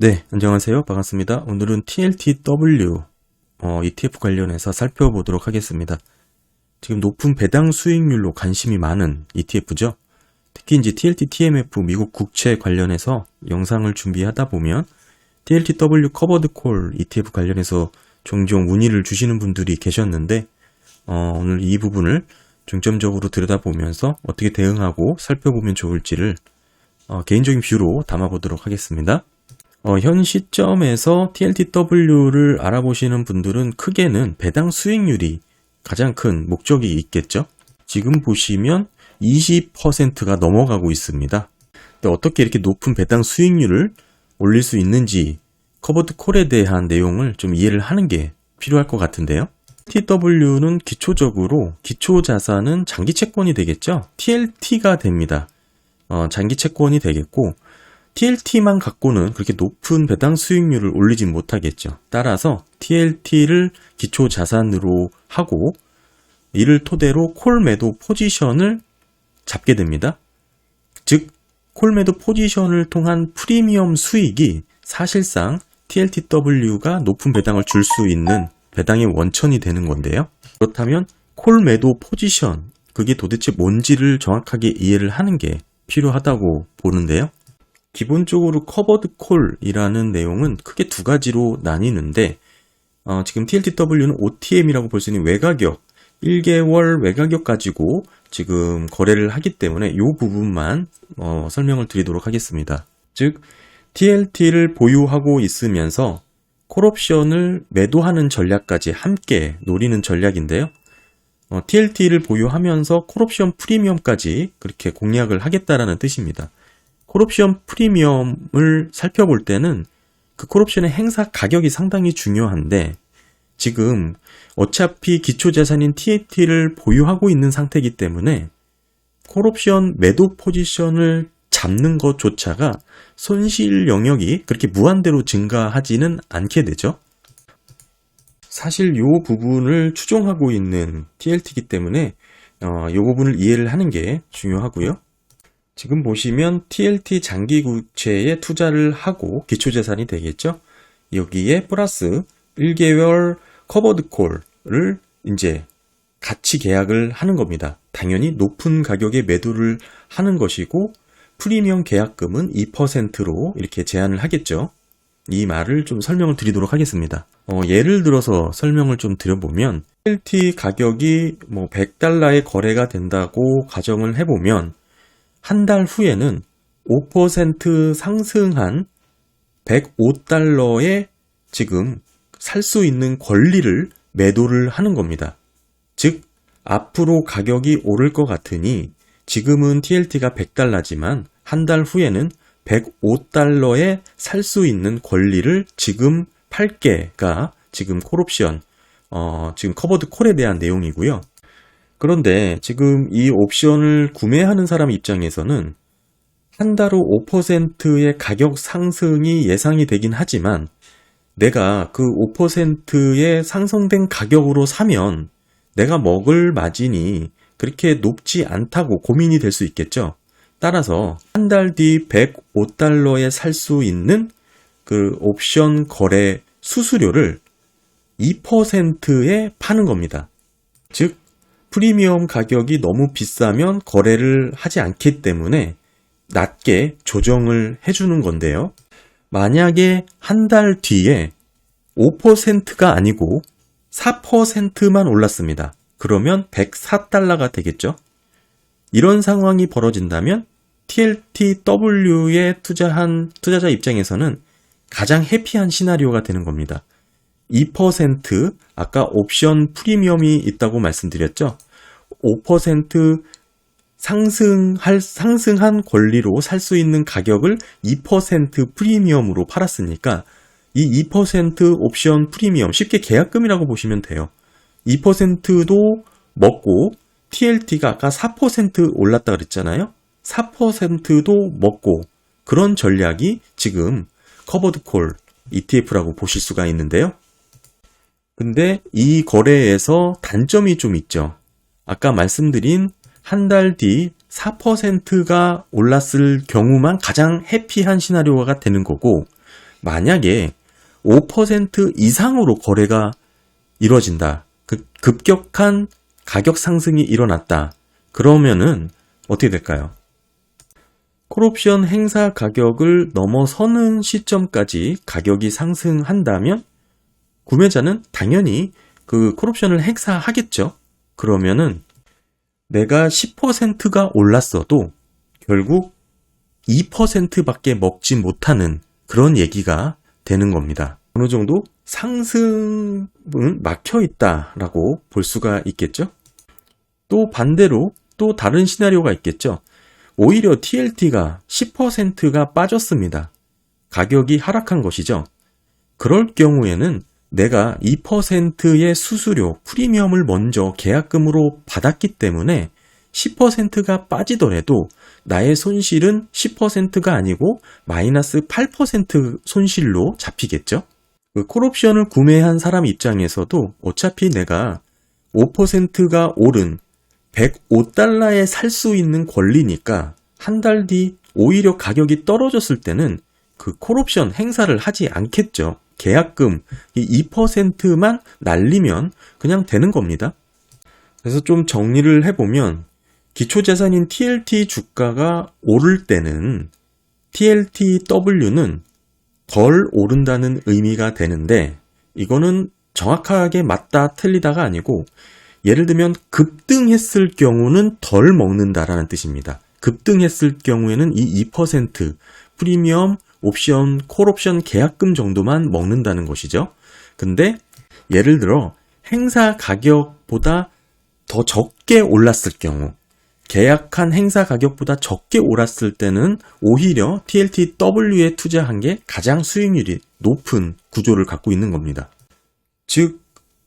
네, 안녕하세요. 반갑습니다. 오늘은 TLTW 어, ETF 관련해서 살펴보도록 하겠습니다. 지금 높은 배당 수익률로 관심이 많은 ETF죠. 특히 이제 TLT TMF 미국 국채 관련해서 영상을 준비하다 보면 TLTW 커버드 콜 ETF 관련해서 종종 문의를 주시는 분들이 계셨는데 어, 오늘 이 부분을 중점적으로 들여다보면서 어떻게 대응하고 살펴보면 좋을지를 어, 개인적인 뷰로 담아보도록 하겠습니다. 어, 현 시점에서 TLTW를 알아보시는 분들은 크게는 배당 수익률이 가장 큰 목적이 있겠죠. 지금 보시면 20%가 넘어가고 있습니다. 근데 어떻게 이렇게 높은 배당 수익률을 올릴 수 있는지 커버드 콜에 대한 내용을 좀 이해를 하는 게 필요할 것 같은데요. TW는 기초적으로 기초 자산은 장기 채권이 되겠죠. TLT가 됩니다. 어, 장기 채권이 되겠고 TLT만 갖고는 그렇게 높은 배당 수익률을 올리진 못하겠죠. 따라서 TLT를 기초 자산으로 하고 이를 토대로 콜 매도 포지션을 잡게 됩니다. 즉, 콜 매도 포지션을 통한 프리미엄 수익이 사실상 TLTW가 높은 배당을 줄 수 있는 배당의 원천이 되는 건데요. 그렇다면 콜 매도 포지션, 그게 도대체 뭔지를 정확하게 이해를 하는 게 필요하다고 보는데요. 기본적으로 커버드 콜이라는 내용은 크게 두 가지로 나뉘는데 어, 지금 TLTW는 OTM이라고 볼 수 있는 외가격 1개월 외가격 가지고 지금 거래를 하기 때문에 이 부분만 어, 설명을 드리도록 하겠습니다. 즉 TLT를 보유하고 있으면서 콜옵션을 매도하는 전략까지 함께 노리는 전략인데요. 어, TLT를 보유하면서 콜옵션 프리미엄까지 그렇게 공략을 하겠다라는 뜻입니다. 콜옵션 프리미엄을 살펴볼 때는 그 콜옵션의 행사 가격이 상당히 중요한데 지금 어차피 기초자산인 TAT를 보유하고 있는 상태이기 때문에 콜옵션 매도 포지션을 잡는 것조차가 손실 영역이 그렇게 무한대로 증가하지는 않게 되죠. 사실 이 부분을 추종하고 있는 TLT이기 때문에 어, 이 부분을 이해를 하는 게 중요하고요. 지금 보시면 TLT 장기 구체에 투자를 하고 기초자산이 되겠죠. 여기에 플러스 1개월 커버드 콜을 이제 같이 계약을 하는 겁니다. 당연히 높은 가격에 매도를 하는 것이고 프리미엄 계약금은 2%로 이렇게 제한을 하겠죠. 이 말을 좀 설명을 드리도록 하겠습니다. 어, 예를 들어서 설명을 좀 드려보면 TLT 가격이 뭐 100달러에 거래가 된다고 가정을 해보면 한 달 후에는 5% 상승한 105달러에 지금 살 수 있는 권리를 매도를 하는 겁니다. 즉, 앞으로 가격이 오를 것 같으니 지금은 TLT가 100달러지만 한 달 후에는 105달러에 살 수 있는 권리를 지금 8개가 지금 콜옵션, 어, 지금 커버드 콜에 대한 내용이고요. 그런데 지금 이 옵션을 구매하는 사람 입장에서는 한달후 5%의 가격 상승이 예상이 되긴 하지만 내가 그 5%의 상승된 가격으로 사면 내가 먹을 마진이 그렇게 높지 않다고 고민이 될 수 있겠죠. 따라서 한 달 뒤 105달러에 살 수 있는 그 옵션 거래 수수료를 2%에 파는 겁니다. 즉, 프리미엄 가격이 너무 비싸면 거래를 하지 않기 때문에 낮게 조정을 해주는 건데요. 만약에 한 달 뒤에 5%가 아니고 4%만 올랐습니다. 그러면 104달러가 되겠죠? 이런 상황이 벌어진다면 TLTW에 투자한 투자자 입장에서는 가장 해피한 시나리오가 되는 겁니다. 2% 아까 옵션 프리미엄이 있다고 말씀드렸죠? 5% 상승할 상승한 권리로 살 수 있는 가격을 2% 프리미엄으로 팔았으니까 이 2% 옵션 프리미엄 쉽게 계약금이라고 보시면 돼요. 2%도 먹고 TLT가 아까 4% 올랐다 그랬잖아요. 4%도 먹고 그런 전략이 지금 커버드 콜 ETF라고 보실 수가 있는데요. 근데 이 거래에서 단점이 좀 있죠. 아까 말씀드린 한 달 뒤 4%가 올랐을 경우만 가장 해피한 시나리오가 되는 거고 만약에 5% 이상으로 거래가 이루어진다. 그 급격한 가격 상승이 일어났다. 그러면은 어떻게 될까요? 콜옵션 행사 가격을 넘어서는 시점까지 가격이 상승한다면 구매자는 당연히 그 콜옵션을 행사하겠죠. 그러면은 내가 10%가 올랐어도 결국 2%밖에 먹지 못하는 그런 얘기가 되는 겁니다. 어느 정도 상승은 막혀 있다라고 볼 수가 있겠죠. 또 반대로 또 다른 시나리오가 있겠죠. 오히려 TLT가 10%가 빠졌습니다. 가격이 하락한 것이죠. 그럴 경우에는 내가 2%의 수수료, 프리미엄을 먼저 계약금으로 받았기 때문에 10%가 빠지더라도 나의 손실은 10%가 아니고 마이너스 8% 손실로 잡히겠죠? 그 콜옵션을 구매한 사람 입장에서도 어차피 내가 5%가 오른 105달러에 살 수 있는 권리니까 한 달 뒤 오히려 가격이 떨어졌을 때는 그 콜옵션 행사를 하지 않겠죠. 계약금 이 2%만 날리면 그냥 되는 겁니다. 그래서 좀 정리를 해보면 기초자산인 TLT 주가가 오를 때는 TLTW는 덜 오른다는 의미가 되는데 이거는 정확하게 맞다 틀리다가 아니고 예를 들면 급등했을 경우는 덜 먹는다라는 뜻입니다. 급등했을 경우에는 이 2% 프리미엄 옵션, 콜옵션 계약금 정도만 먹는다는 것이죠. 근데 예를 들어 행사 가격보다 더 적게 올랐을 경우 계약한 행사 가격보다 적게 올랐을 때는 오히려 TLTW에 투자한 게 가장 수익률이 높은 구조를 갖고 있는 겁니다. 즉,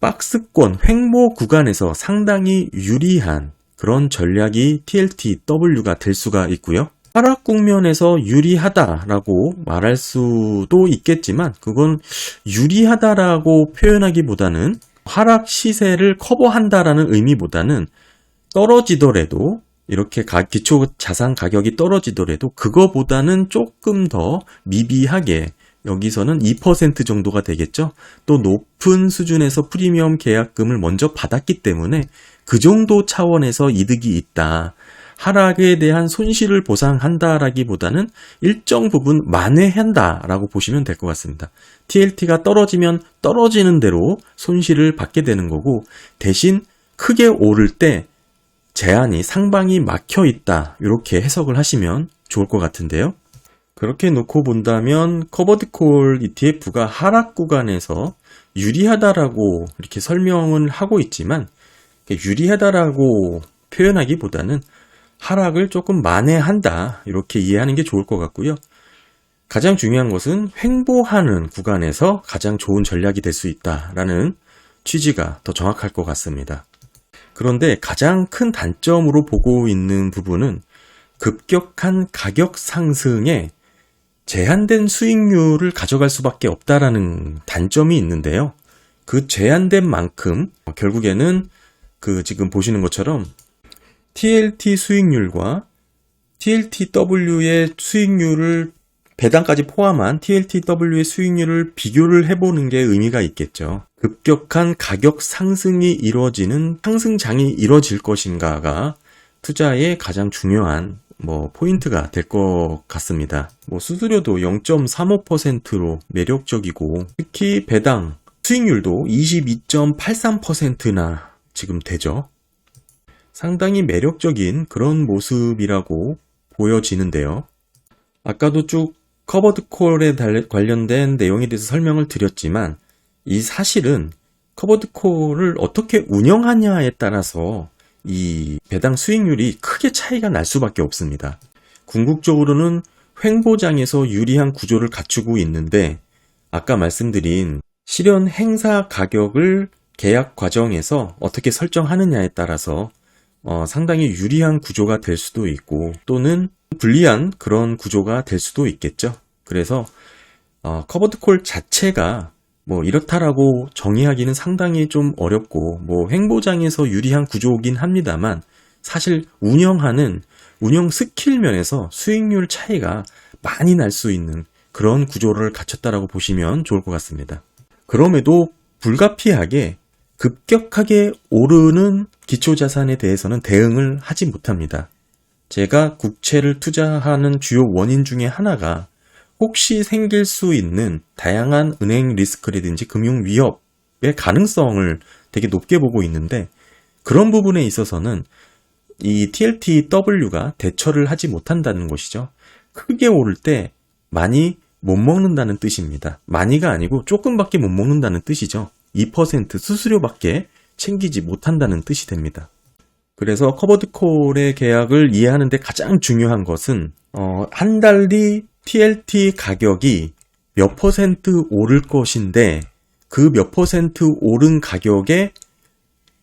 박스권 횡보 구간에서 상당히 유리한 그런 전략이 TLTW가 될 수가 있고요. 하락 국면에서 유리하다라고 말할 수도 있겠지만 그건 유리하다라고 표현하기보다는 하락 시세를 커버한다라는 의미보다는 떨어지더라도 이렇게 가, 기초 자산 가격이 떨어지더라도 그거보다는 조금 더 미비하게 여기서는 2% 정도가 되겠죠. 또 높은 수준에서 프리미엄 계약금을 먼저 받았기 때문에 그 정도 차원에서 이득이 있다. 하락에 대한 손실을 보상한다라기보다는 일정 부분 만회한다라고 보시면 될 것 같습니다. TLT가 떨어지면 떨어지는 대로 손실을 받게 되는 거고 대신 크게 오를 때 제한이 상방이 막혀 있다. 이렇게 해석을 하시면 좋을 것 같은데요. 그렇게 놓고 본다면 커버드콜 ETF가 하락 구간에서 유리하다라고 이렇게 설명을 하고 있지만 유리하다라고 표현하기보다는 하락을 조금 만회한다 이렇게 이해하는 게 좋을 것 같고요. 가장 중요한 것은 횡보하는 구간에서 가장 좋은 전략이 될 수 있다라는 취지가 더 정확할 것 같습니다. 그런데 가장 큰 단점으로 보고 있는 부분은 급격한 가격 상승에 제한된 수익률을 가져갈 수밖에 없다라는 단점이 있는데요. 그 제한된 만큼 결국에는 그 지금 보시는 것처럼 TLT 수익률과 TLTW의 수익률을 배당까지 포함한 TLTW의 수익률을 비교를 해보는 게 의미가 있겠죠. 급격한 가격 상승이 이루어지는 상승장이 이루어질 것인가가 투자의 가장 중요한 뭐 포인트가 될 것 같습니다. 뭐 수수료도 0.35%로 매력적이고 특히 배당 수익률도 22.83%나 지금 되죠. 상당히 매력적인 그런 모습이라고 보여지는데요. 아까도 쭉 커버드 콜에 관련된 내용에 대해서 설명을 드렸지만 이 사실은 커버드 콜을 어떻게 운영하냐에 따라서 이 배당 수익률이 크게 차이가 날 수밖에 없습니다. 궁극적으로는 횡보장에서 유리한 구조를 갖추고 있는데 아까 말씀드린 실현 행사 가격을 계약 과정에서 어떻게 설정하느냐에 따라서 어, 상당히 유리한 구조가 될 수도 있고 또는 불리한 그런 구조가 될 수도 있겠죠. 그래서 어, 커버드 콜 자체가 뭐 이렇다라고 정의하기는 상당히 좀 어렵고 뭐 횡보장에서 유리한 구조긴 합니다만 사실 운영하는 운영 스킬 면에서 수익률 차이가 많이 날 수 있는 그런 구조를 갖췄다라고 보시면 좋을 것 같습니다. 그럼에도 불가피하게 급격하게 오르는 기초자산에 대해서는 대응을 하지 못합니다. 제가 국채를 투자하는 주요 원인 중에 하나가 혹시 생길 수 있는 다양한 은행 리스크라든지 금융 위협의 가능성을 되게 높게 보고 있는데 그런 부분에 있어서는 이 TLTW가 대처를 하지 못한다는 것이죠. 크게 오를 때 많이 못 먹는다는 뜻입니다. 많이가 아니고 조금밖에 못 먹는다는 뜻이죠. 2% 수수료밖에 챙기지 못한다는 뜻이 됩니다. 그래서 커버드콜의 계약을 이해하는 데 가장 중요한 것은 어, 한 달 뒤 TLT 가격이 몇 퍼센트 오를 것인데 그 몇 퍼센트 오른 가격에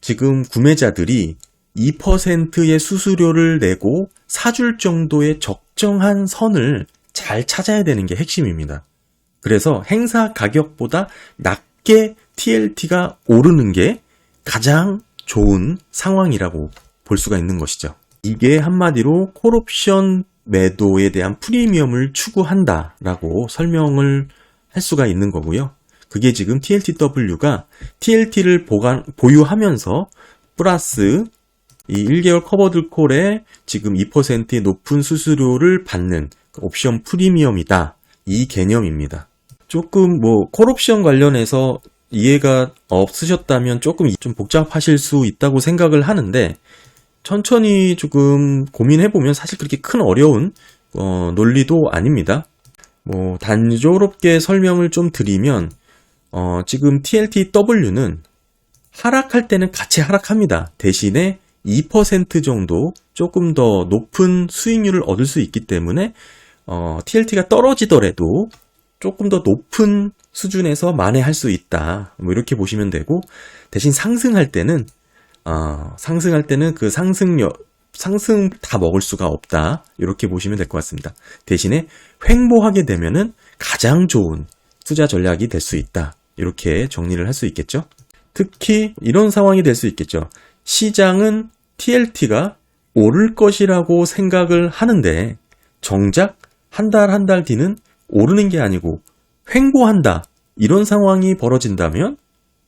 지금 구매자들이 2%의 수수료를 내고 사줄 정도의 적정한 선을 잘 찾아야 되는 게 핵심입니다. 그래서 행사 가격보다 낮게 TLT가 오르는 게 가장 좋은 상황이라고 볼 수가 있는 것이죠. 이게 한마디로 콜옵션 매도에 대한 프리미엄을 추구한다라고 설명을 할 수가 있는 거고요. 그게 지금 TLTW가 TLT를 보관, 보유하면서 플러스 이 1개월 커버드 콜에 지금 2%의 높은 수수료를 받는 옵션 프리미엄이다. 이 개념입니다. 조금 뭐 콜옵션 관련해서 이해가 없으셨다면 조금 좀 복잡하실 수 있다고 생각을 하는데 천천히 조금 고민해보면 사실 그렇게 큰 어려운 어, 논리도 아닙니다. 뭐 단조롭게 설명을 좀 드리면 어, 지금 TLTW는 하락할 때는 같이 하락합니다. 대신에 2% 정도 조금 더 높은 수익률을 얻을 수 있기 때문에 어, TLT가 떨어지더라도 조금 더 높은 수준에서 만회할 수 있다. 뭐 이렇게 보시면 되고 대신 상승할 때는 어, 상승할 때는 그 상승력 상승 다 먹을 수가 없다. 이렇게 보시면 될 것 같습니다. 대신에 횡보하게 되면은 가장 좋은 투자 전략이 될 수 있다. 이렇게 정리를 할 수 있겠죠. 특히 이런 상황이 될 수 있겠죠. 시장은 TLT가 오를 것이라고 생각을 하는데 정작 한 달 한달 뒤는 오르는 게 아니고 횡보한다. 이런 상황이 벌어진다면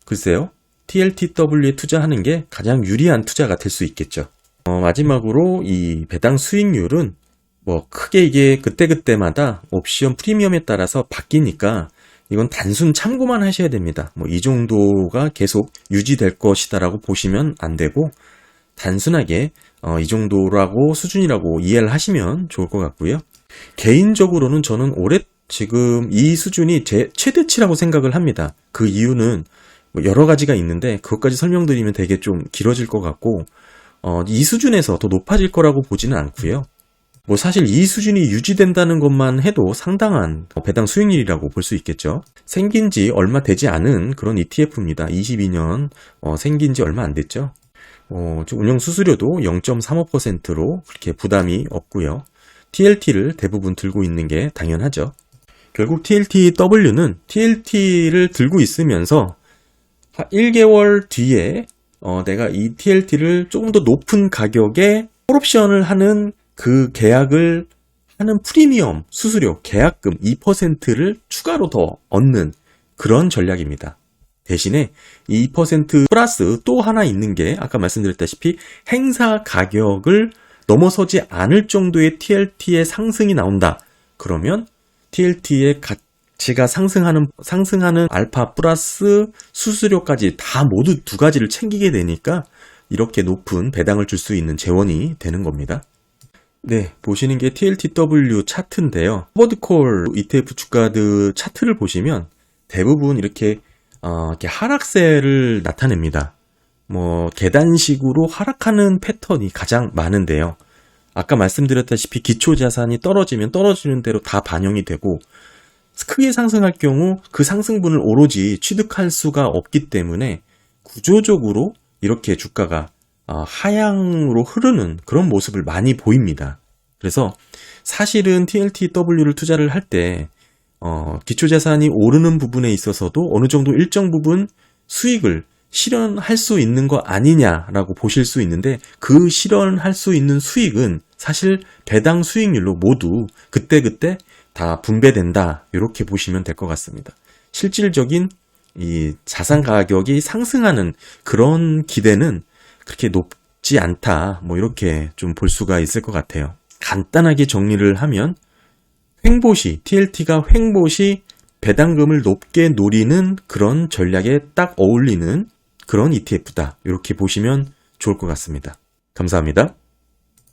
글쎄요. TLTW에 투자하는 게 가장 유리한 투자가 될 수 있겠죠. 어, 마지막으로 이 배당 수익률은 뭐 크게 이게 그때그때마다 옵션 프리미엄에 따라서 바뀌니까 이건 단순 참고만 하셔야 됩니다. 뭐 이 정도가 계속 유지될 것이다라고 보시면 안 되고 단순하게 어, 이 정도라고 수준이라고 이해를 하시면 좋을 것 같고요. 개인적으로는 저는 올해 지금 이 수준이 제 최대치라고 생각을 합니다. 그 이유는 뭐 여러 가지가 있는데 그것까지 설명드리면 되게 좀 길어질 것 같고 어, 이 수준에서 더 높아질 거라고 보지는 않고요. 뭐 사실 이 수준이 유지된다는 것만 해도 상당한 배당 수익률이라고 볼 수 있겠죠. 생긴 지 얼마 되지 않은 그런 ETF입니다. 22년 어, 생긴 지 얼마 안 됐죠. 어, 운영 수수료도 0.35%로 그렇게 부담이 없고요. TLT를 대부분 들고 있는 게 당연하죠. 결국 TLTW는 TLT를 들고 있으면서 1개월 뒤에 어, 내가 이 TLT를 조금 더 높은 가격에 콜옵션을 하는 그 계약을 하는 프리미엄 수수료 계약금 2%를 추가로 더 얻는 그런 전략입니다. 대신에 이 2% 플러스 또 하나 있는 게 아까 말씀드렸다시피 행사 가격을 넘어서지 않을 정도의 TLT의 상승이 나온다. 그러면 TLT의 가치가 상승하는 상승하는 알파 플러스 수수료까지 다 모두 두 가지를 챙기게 되니까 이렇게 높은 배당을 줄 수 있는 재원이 되는 겁니다. 네, 보시는 게 TLTW 차트인데요. 포드콜 ETF 주가들 차트를 보시면 대부분 이렇게 어, 이렇게 하락세를 나타냅니다. 뭐 계단식으로 하락하는 패턴이 가장 많은데요. 아까 말씀드렸다시피 기초 자산이 떨어지면 떨어지는 대로 다 반영이 되고 크게 상승할 경우 그 상승분을 오로지 취득할 수가 없기 때문에 구조적으로 이렇게 주가가 어, 하향으로 흐르는 그런 모습을 많이 보입니다. 그래서 사실은 TLTW를 투자를 할때 어, 기초자산이 오르는 부분에 있어서도 어느 정도 일정 부분 수익을 실현할 수 있는 거 아니냐라고 보실 수 있는데 그 실현할 수 있는 수익은 사실 배당 수익률로 모두 그때그때 다 분배된다. 이렇게 보시면 될 것 같습니다. 실질적인 이 자산 가격이 상승하는 그런 기대는 그렇게 높지 않다. 뭐 이렇게 좀 볼 수가 있을 것 같아요. 간단하게 정리를 하면 횡보시, TLT가 횡보시 배당금을 높게 노리는 그런 전략에 딱 어울리는 그런 ETF다. 이렇게 보시면 좋을 것 같습니다. 감사합니다.